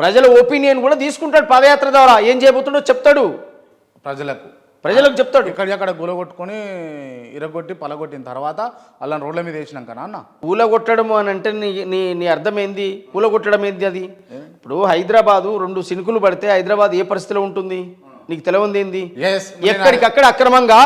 ప్రజల ఒపీనియన్ కూడా తీసుకుంటాడు పాదయాత్ర ద్వారా. ఏం చేయబోతుండో చెప్తాడు. ప్రజలకు. ప్రజలకు చెప్తాడు. ఎక్కడెక్కడ గులగొట్టుకొని ఇరగొట్టి పలగొట్టిన తర్వాత వాళ్ళని రోడ్ల మీద వేసినాకనా అన్న కూలగొట్టడం అని అంటే నీ నీ నీ అర్థం ఏంది? కూలగొట్టడం ఏంది అది? ఇప్పుడు హైదరాబాదు రెండు సినుకులు పడితే హైదరాబాద్ ఏ పరిస్థితిలో ఉంటుంది? నీకు తెలియంది ఏంది? ఎస్ ఎక్కడికక్కడ అక్రమంగా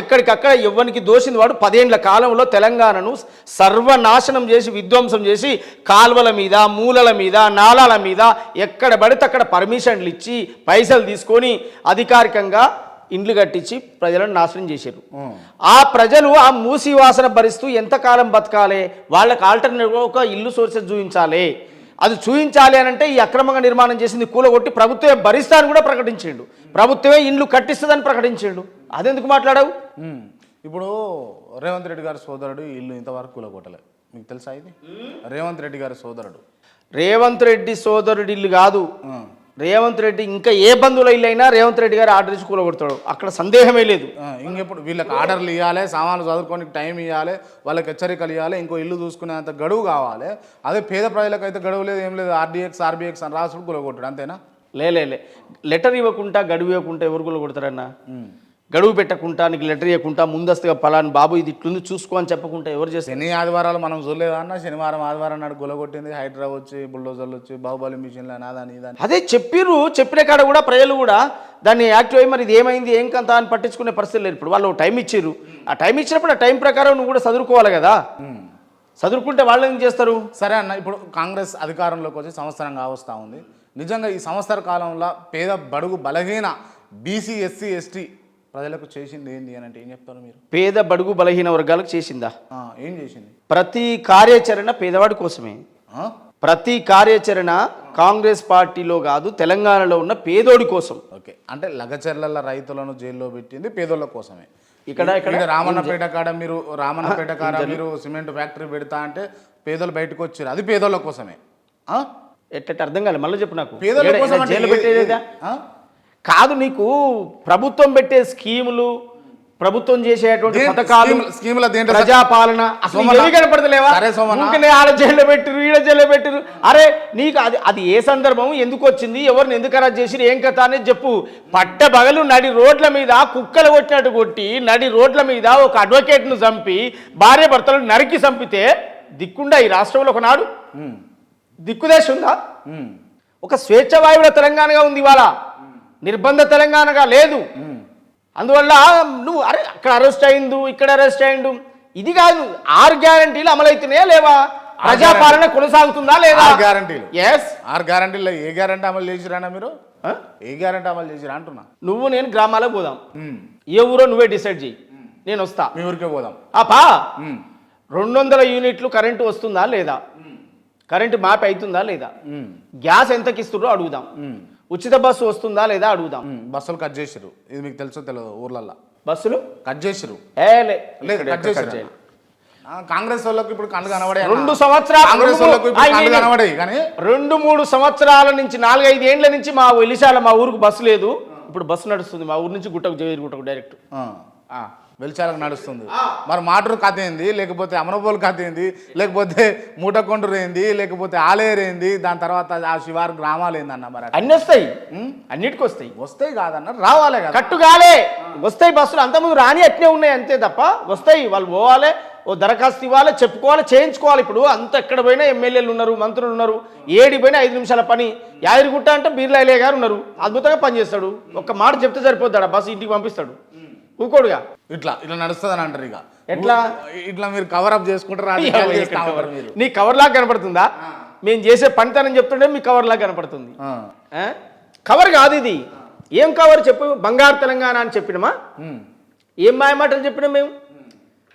ఎక్కడికక్కడ ఎవ్వనికి దోషింది వాడు? పదేండ్ల కాలంలో తెలంగాణను సర్వనాశనం చేసి విధ్వంసం చేసి కాల్వల మీద మూలల మీద నాలాల మీద ఎక్కడ పడితే అక్కడ పర్మిషన్లు ఇచ్చి పైసలు తీసుకొని అధికారికంగా ఇండ్లు కట్టించి ప్రజలను నాశనం చేశారు. ఆ ప్రజలు ఆ మూసి వాసన భరిస్తూ ఎంతకాలం బతకాలి? వాళ్ళకి ఆల్టర్నేటివ్గా ఒక ఇల్లు సోర్సెస్ చూపించాలి? అది చూపించాలి అని అంటే ఈ అక్రమంగా నిర్మాణం చేసింది కూలగొట్టి ప్రభుత్వమే భరిస్తానని కూడా ప్రకటించిండు. ప్రభుత్వమే ఇండ్లు కట్టిస్తుందని ప్రకటించిండు. అదెందుకు మాట్లాడావు. ఇప్పుడు రేవంత్ రెడ్డి గారి సోదరుడు ఇల్లు ఇంతవరకు కూలగొట్టలే. మీకు తెలుసా ఇది? రేవంత్ రెడ్డి గారి సోదరుడు. రేవంత్ రెడ్డి సోదరుడి ఇల్లు కాదు. రేవంత్ రెడ్డి ఇంకా ఏ బంధువుల ఇల్లు అయినా రేవంత్ రెడ్డి గారు ఆర్డర్ ఇచ్చి కూలగొడతాడు. అక్కడ సందేహమే లేదు. ఇంకెప్పుడు వీళ్ళకి ఆర్డర్లు ఇవ్వాలి సామాన్లు చదువుకోనికి టైం ఇవ్వాలి వాళ్ళకి హెచ్చరికలు ఇవ్వాలి ఇంకో ఇల్లు చూసుకునేంత గడువు కావాలి. అదే పేద ప్రజలకు అయితే గడువు లేదు ఏం లేదు ఆర్డీఎక్స్ ఆర్బీఎక్స్ అని రాసుడు కూలగొట్టాడు అంతేనా? లే లే లే. లెటర్ ఇవ్వకుండా గడువు ఇవ్వకుండా ఎవరు కూలగొడతారన్నా? గడువు పెట్టకుండా నీకు లెటర్ ఇవ్వకుండా ముందస్తుగా పలాని బాబు ఇది ఇట్లుంది చూసుకో అని చెప్పకుండా ఎవరు చేస్తారు శని ఆదివారాలు మనం చూడలేదు అన్న? శనివారం ఆదివారం నాడు గులగొట్టింది హైడ్రా వచ్చి బుల్డోజర్లు వచ్చి బాహుబలి మిషన్లు నాదని ఇదని. అదే చెప్పిర్రు చెప్పిన కాడ కూడా ప్రజలు కూడా దాన్ని యాక్టివ్ అయ్యి మరి ఇది ఏమైంది ఏం కంత అని పట్టించుకునే పరిస్థితి లేదు ఇప్పుడు వాళ్ళు టైం ఇచ్చిర్రు. ఆ టైం ఇచ్చినప్పుడు ఆ టైం ప్రకారం నువ్వు కూడా చదువుకోవాలి కదా? చదువుకుంటే వాళ్ళు ఏం చేస్తారు? సరే అన్న ఇప్పుడు కాంగ్రెస్ అధికారంలోకి వచ్చి సంవత్సరం కావస్తా ఉంది. నిజంగా ఈ సంవత్సర కాలంలో పేద బడుగు బలహీన బీసీ ఎస్సీ ఎస్టీ ప్రజలకు చేసింది ఏంటి అని అంటే ఏం చెప్తారు మీరు? పేద బడుగు బలహీన వర్గాలకు చేసిందా? ఏం చేసింది? ప్రతి కార్యాచరణ పేదవాడి కోసమే? ప్రతి కార్యాచరణ కాంగ్రెస్ పార్టీలో కాదు తెలంగాణలో ఉన్న పేదోడి కోసం. ఓకే. అంటే లగచర్ల రైతులను జైల్లో పెట్టింది పేదోళ్ళ కోసమే. ఇక్కడ ఇక్కడ రామన్నపేట కాడ మీరు రామన్నపేట కాడ మీరు సిమెంట్ ఫ్యాక్టరీ పెడతా అంటే పేదలు బయటకు వచ్చారు. అది పేదోళ్ళ కోసమే? ఎట్ట అర్థం కాలేదు మళ్ళీ చెప్పు నాకు. ఏడ- కోసం కాదు నీకు ప్రభుత్వం పెట్టే స్కీములు ప్రభుత్వం చేసేటువంటి పథకాలు స్కీముల- ప్రజాపాలన అసలు ఏవి కనపడతలేవా? ఆడ జైల్లో పెట్టిరు ఈడ జైల్లో పెట్టిరు అరే నీకు అది అది ఏ సందర్భం? ఎందుకు వచ్చింది? ఎవరిని ఎందుకు అరెస్ట్ చేసిరు ఏం కథ అనేది చెప్పు. పట్ట బగలు నడి రోడ్ల మీద కుక్కలు కొట్టినట్టు కొట్టి నడి రోడ్ల మీద ఒక అడ్వకేట్ను చంపి భార్య భర్తలు నరికి చంపితే దిక్కుండా ఈ రాష్ట్రంలో ఒకనాడు. దిక్కుదేశ ఉందా. ఒక స్వేచ్ఛ వాయువుల తెలంగాణగా ఉంది ఇవాళ. నిర్బంధ తెలంగాణగా లేదు. అందువల్ల నువ్వు అరే అక్కడ అరెస్ట్ అయిండు ఇక్కడ అరెస్ట్ అయిండు. ఇది కాదు ఆరు గ్యారంటీలు అమలవుతున్నాయా లేవా? ప్రజాపాలన కొనసాగుతుందా లేదా? గ్యారంటీలు. ఎస్ ఆరు గ్యారంటీలో ఏ గ్యారంటీ అమలు చేసిరానా మీరు? ఏ గ్యారంటీ అమలు చేసిరా అంటున్నా. నువ్వు నేను గ్రామాలకు పోదాం. ఏ ఊరో నువ్వే డిసైడ్ చేయి. నేను వస్తా. మీ ఊరికే పోదాం. పా. రెండు వందల యూనిట్లు కరెంటు వస్తుందా లేదా? కరెంటు మాప్ అవుతుందా లేదా. గ్యాస్ ఎంతకి ఇస్తుండ్రో అడుగుదాం. ఉచిత బస్సు వస్తుందా లేదా అడుగుదాం. బస్సులు కట్ చేసిరు ఇది మీకు తెలుసో తెలియదు ఊర్లల్లో. బస్సులు? కట్ చేసిరు ఏ లే లేదు ఇక్కడ కట్ ఎక్కడ చేసిరు చేయాలి? ఆ, కాంగ్రెస్ వాళ్ళకి ఇప్పుడు కళ్ళు కనబడే. రెండు సంవత్సరాలు కాంగ్రెస్ రెండు వాళ్ళకు ఇప్పుడు కళ్ళు కనబడాయి కానీ? రెండు మూడు సంవత్సరాల నుంచి నాలుగైదు ఏండ్ల నుంచి మా వెలిశాల మా ఊరికి బస్సు లేదు. ఇప్పుడు బస్సు నడుస్తుంది మా ఊరు నుంచి గుట్టకు జవేరి గుట్టకు డైరెక్ట్. ఆ, వెలిచాలకు నడుస్తుంది. మరి మాటూరు కథ ఏంది? లేకపోతే అమనబోలు కథ ఏంది? లేకపోతే మూటకొండూరు ఏంది? లేకపోతే ఆలేరు ఏంది? దాని తర్వాత ఆ శివారు గ్రామాలు ఏందన్న మరి. అన్ని వస్తాయి. అన్నిటికి వస్తాయి. వస్తాయి కాదన్న రావాలే కదా. కట్టుగాలే వస్తాయి బస్సులు. అంతకుముందు రాని అట్నే ఉన్నాయి అంతే తప్ప వస్తాయి. వాళ్ళు పోవాలి ఓ దరఖాస్తు ఇవ్వాలి చెప్పుకోవాలి చేయించుకోవాలి. ఇప్పుడు అంత ఎక్కడ పోయినా ఎమ్మెల్యేలు ఉన్నారు మంత్రులు ఉన్నారు. ఏడి పోయినా ఐదు నిమిషాల పని. యాదిరిగుట్ట అంటే బీర్లాయిలే గారు ఉన్నారు. అద్భుతంగా పనిచేస్తాడు. ఒక్క మాట చెప్తే సరిపోతాడు. బస్సు ఇంటికి పంపిస్తాడు. ఊకోడుగా. ఇట్లా ఇట్లా నడుస్తుంది అని అంటారు ఇక. ఎట్లా? ఇట్లా మీరు కవర్ అప్ చేసుకుంటారు నీ కవర్ లాగా కనపడుతుందా? మేము చేసే పనితనం చెప్తుంటే మీ కవర్ లాగా కనపడుతుంది? కవర్ కాదు ఇది. ఏం కవర్ చెప్పు? బంగారు తెలంగాణ అని చెప్పినమా. ఏం మాయమాటలు చెప్పినాం మేము?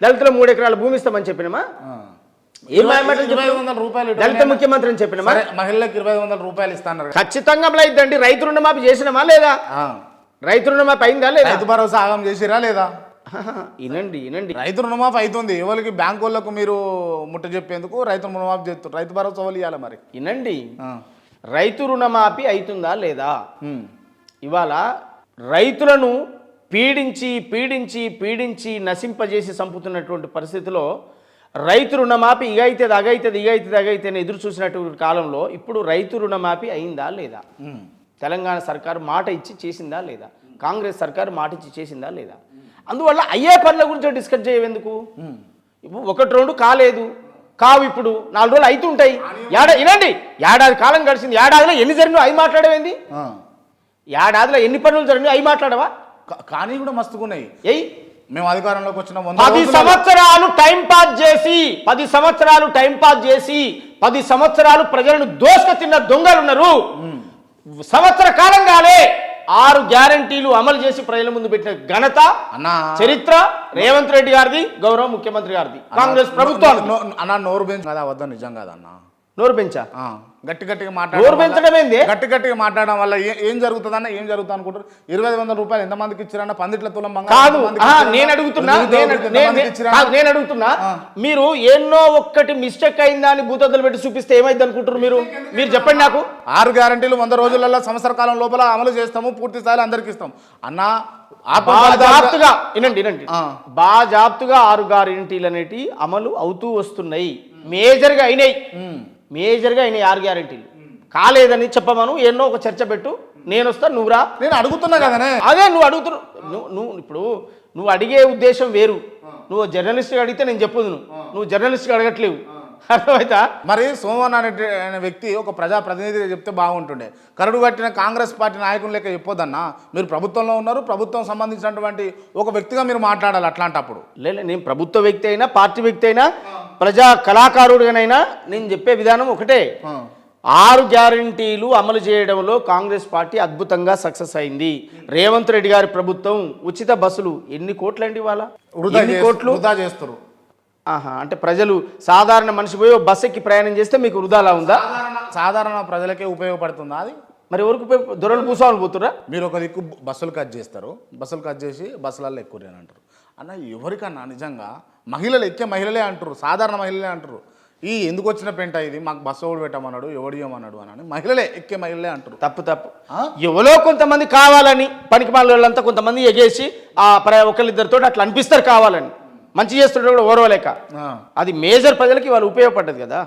దళితుల మూడు ఎకరాల భూమి ఇస్తామని చెప్పినామా. ఏం మాయమాటలు ఇరవై చెప్పినాం? వందల రూపాయలు దళిత ముఖ్యమంత్రి అని చెప్పినామా? మహిళలకు ఇరవై వందల రూపాయలు ఇస్తాన్నారు. కదా. ఖచ్చితంగా ఇద్దండి రైతు రుణమాఫీ చేసినామా లేదా. రైతు రుణమాఫీ అయిందా లేదా? రైతు భరోసా ఆగం చేసిరా లేదా? వినండి వినండి రైతు రుణమాఫీ అవుతుంది. ఎవరికి బ్యాంక్ వాళ్ళకు మీరు ముట్ట చెప్పేందుకు రైతు రుణమాఫీ చేస్తారు రైతు భరోసా వాళ్ళు ఇవ్వాలి మరి? వినండి ఆ. రైతు రుణమాఫీ అవుతుందా లేదా. ఇవాళ రైతులను పీడించి పీడించి పీడించి నశింపజేసి చంపుతున్నటువంటి పరిస్థితిలో రైతు రుణమాఫీ ఇగ అవుతుంది అగైతుంది ఇగ అవుతుంది అగైతే అని ఎదురు చూసినటువంటి కాలంలో ఇప్పుడు రైతు రుణమాఫీ అయిందా లేదా. తెలంగాణ సర్కారు మాట ఇచ్చి చేసిందా లేదా? కాంగ్రెస్ సర్కారు మాట ఇచ్చి చేసిందా లేదా? అందువల్ల అయ్యే పనుల గురించి డిస్కస్ చేయవెందుకు? ఇప్పుడు ఒకటి రెండు కాలేదు. కావు ఇప్పుడు. నాలుగు రోజులు అవుతుంటాయి ఏడా వినండి. ఏడాది కాలం గడిచింది. ఏడాదిలో ఎన్ని జరిగినాయి అవి మాట్లాడేవేంది. ఏడాదిలో ఎన్ని పనులు జరిగినాయి అవి మాట్లాడవా? కానీ కూడా మస్తుకున్నాయి ఎయ్ మేము అధికారంలోకి వచ్చిన పది సంవత్సరాలు టైం పాస్ చేసి పది సంవత్సరాలు టైం పాస్ చేసి పది సంవత్సరాలు ప్రజలను దోసుక తిన్న దొంగలు ఉన్నారు సంవత్సర కాలం కాలే ఆరు గ్యారంటీలు అమలు చేసి ప్రజల ముందు పెట్టిన ఘనత అన్నా. చరిత్ర రేవంత్ రెడ్డి గారిది గౌరవ ముఖ్యమంత్రి గారిది. కాంగ్రెస్ ప్రభుత్వం అన్న నోరు బెంచ్ కదా వద్ద నిజం కాదన్న. నోరు పెంచా ఆ, గట్టి గట్టిగా నోరు మాట్లాడడం పెంచడం ఏంది గట్టి గట్టిగా మాట్లాడడం వల్ల ఏ- జరుగుతుందన్న ఏం జరుగుతుంది అనుకుంటారు ఇరవై వందల రూపాయలు ఎంతమందికి ఇచ్చారన్న పందిట్ల తులం కాదు? నేను అడుగుతున్నా నేను- అడుగుతున్నా మీరు ఎన్నో ఒక్కటి మిస్టేక్ అయిందా అని భూతద్దలు పెట్టి చూపిస్తే ఏమైంది అనుకుంటారు మీరు మీరు చెప్పండి నాకు. ఆరు గ్యారంటీలు వంద రోజులలో సంవత్సర కాలం లోపల అమలు చేస్తాము పూర్తి స్థాయిలో అందరికి ఇస్తాం. అన్న బాజాప్తుగా వినండి వినండి. బాజాప్తుగా ఆరు గ్యారెంటీలు అనేటి అమలు అవుతూ వస్తున్నాయి. మేజర్గా అయినాయి. మేజర్గా అయినాయి ఆరు గ్యారెంటీలు. కాలేదని చెప్పమను ఎన్నో ఒక చర్చ పెట్టు. నేను వస్తా నువ్వురా నేను అడుగుతున్నా కదనే. అదే నువ్వు అడుగుతున్నావు నువ్వు నువ్వు ఇప్పుడు నువ్వు అడిగే ఉద్దేశం వేరు. నువ్వు జర్నలిస్ట్గా అడిగితే నేను చెప్పదు నువ్వు జర్నలిస్ట్గా అడగట్లేవు. అర్థమవుతా మరి సోమవారం అనే అనే వ్యక్తి ఒక ప్రజా ప్రతినిధిగా చెప్తే బాగుంటుండే. కరడు కట్టిన కాంగ్రెస్ పార్టీ నాయకులు లెక్క చెప్పొద్దన్నా. మీరు ప్రభుత్వంలో ఉన్నారు ప్రభుత్వం సంబంధించినటువంటి ఒక వ్యక్తిగా మీరు మాట్లాడాలి అట్లాంటప్పుడు. లేదు నేను ప్రభుత్వ వ్యక్తి అయినా పార్టీ వ్యక్తి అయినా ప్రజా కళాకారుడిగానైనా నేను చెప్పే విధానం ఒకటే. ఆరు గ్యారంటీలు అమలు చేయడంలో కాంగ్రెస్ పార్టీ అద్భుతంగా సక్సెస్ అయింది. రేవంత్ రెడ్డి గారి ప్రభుత్వం ఉచిత బస్సులు ఎన్ని కోట్లండి ఇవాళ? ఎన్ని కోట్లు? వృధా చేస్తారు ఆహా అంటే ప్రజలు సాధారణ మనిషి పోయి ఓ బస్ ఎక్కి ప్రయాణం చేస్తే మీకు వృధాలా ఉందా? సాధారణ ప్రజలకే ఉపయోగపడుతుందా అది? మరి ఎవరికి ఉపయోగ- దొరలు పూసామని పోతురా మీరు ఒక దిక్కు బస్సులు కట్ చేస్తారు. బస్సులు కట్ చేసి బస్సులలో ఎక్కువ అని అంటారు. అన్న ఎవరికన్నా నిజంగా మహిళలు ఎక్కే మహిళలే అంటారు సాధారణ మహిళలే అంటారు ఈ ఎందుకు వచ్చిన పెంట ఇది? మాకు బస్సు ఎవడు పెట్టమన్నాడు ఎవడు ఇవ్వమన్నాడు అని మహిళలే ఎక్కే మహిళలే అంటారు తప్పు తప్పు? ఎవరో కొంతమంది కావాలని పనికి వాళ్ళంతా కొంతమంది ఎగేసి ఆ ప్ర ఒకళ్ళిద్దరితో అట్లా అనిపిస్తారు కావాలని. మంచి చేస్తుంటే కూడా ఓరవలేక. అది మేజర్ ప్రజలకి వాళ్ళు ఉపయోగపడ్డది కదా